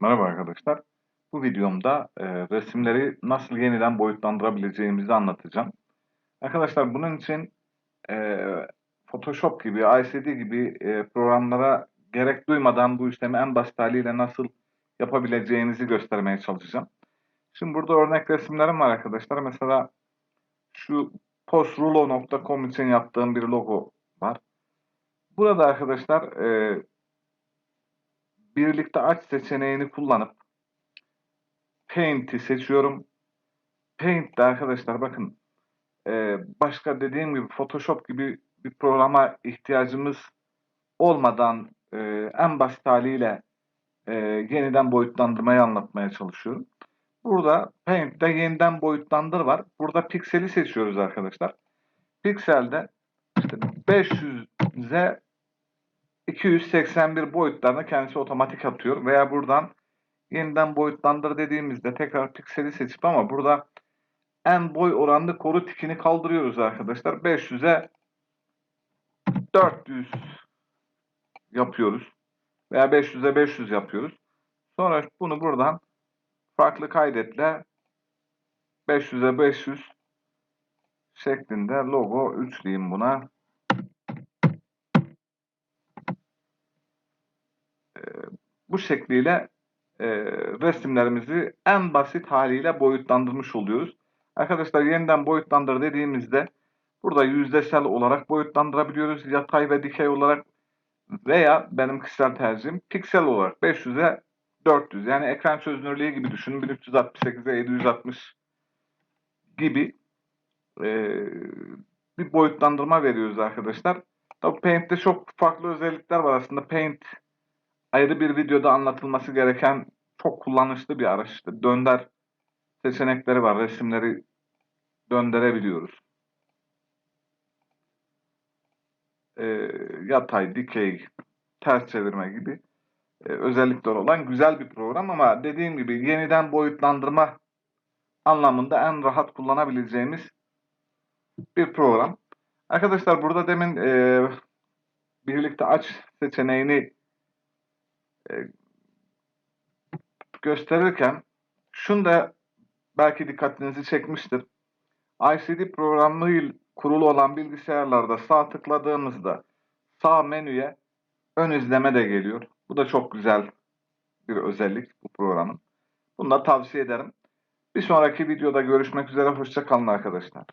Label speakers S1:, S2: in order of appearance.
S1: Merhaba arkadaşlar. Bu videomda e, resimleri nasıl yeniden boyutlandırabileceğimizi anlatacağım. Arkadaşlar bunun için e, Photoshop gibi, ICD gibi e, programlara gerek duymadan bu işlemi en basit haliyle nasıl yapabileceğinizi göstermeye çalışacağım. Şimdi burada örnek resimlerim var arkadaşlar. Mesela şu postrulo.com için yaptığım bir logo var. Burada arkadaşlar e, birlikte aç seçeneğini kullanıp Paint'i seçiyorum. Paint'te arkadaşlar bakın e, başka dediğim gibi Photoshop gibi bir programa ihtiyacımız olmadan e, en basit haliyle e, yeniden boyutlandırmayı anlatmaya çalışıyorum. Burada Paint'te yeniden boyutlandır var. Burada pikseli seçiyoruz arkadaşlar. Pikselde işte 500'e 281 boyutlarını kendisi otomatik atıyor veya buradan yeniden boyutlandır dediğimizde tekrar pikseli seçip ama burada en boy oranlı koru tikini kaldırıyoruz arkadaşlar. 500'e 400 yapıyoruz. Veya 500'e 500 yapıyoruz. Sonra bunu buradan farklı kaydetle 500'e 500 şeklinde logo 3 diyeyim buna. Bu şekliyle e, resimlerimizi en basit haliyle boyutlandırmış oluyoruz. Arkadaşlar yeniden boyutlandır dediğimizde burada yüzdesel olarak boyutlandırabiliyoruz. Yatay ve dikey olarak veya benim kişisel tercihim piksel olarak 500'e 400 yani ekran çözünürlüğü gibi düşünün 1368'e 760 gibi e, bir boyutlandırma veriyoruz arkadaşlar. Tabii Paint'te çok farklı özellikler var aslında. Paint ayrı bir videoda anlatılması gereken çok kullanışlı bir araç. İşte dönder seçenekleri var. Resimleri döndürebiliyoruz. E, yatay, dikey, ters çevirme gibi e, özellikler olan güzel bir program ama dediğim gibi yeniden boyutlandırma anlamında en rahat kullanabileceğimiz bir program. Arkadaşlar burada demin e, birlikte aç seçeneğini gösterirken şunu da belki dikkatinizi çekmiştir. ICD programı kurulu olan bilgisayarlarda sağ tıkladığımızda sağ menüye ön izleme de geliyor. Bu da çok güzel bir özellik bu programın. Bunu da tavsiye ederim. Bir sonraki videoda görüşmek üzere. Hoşçakalın arkadaşlar.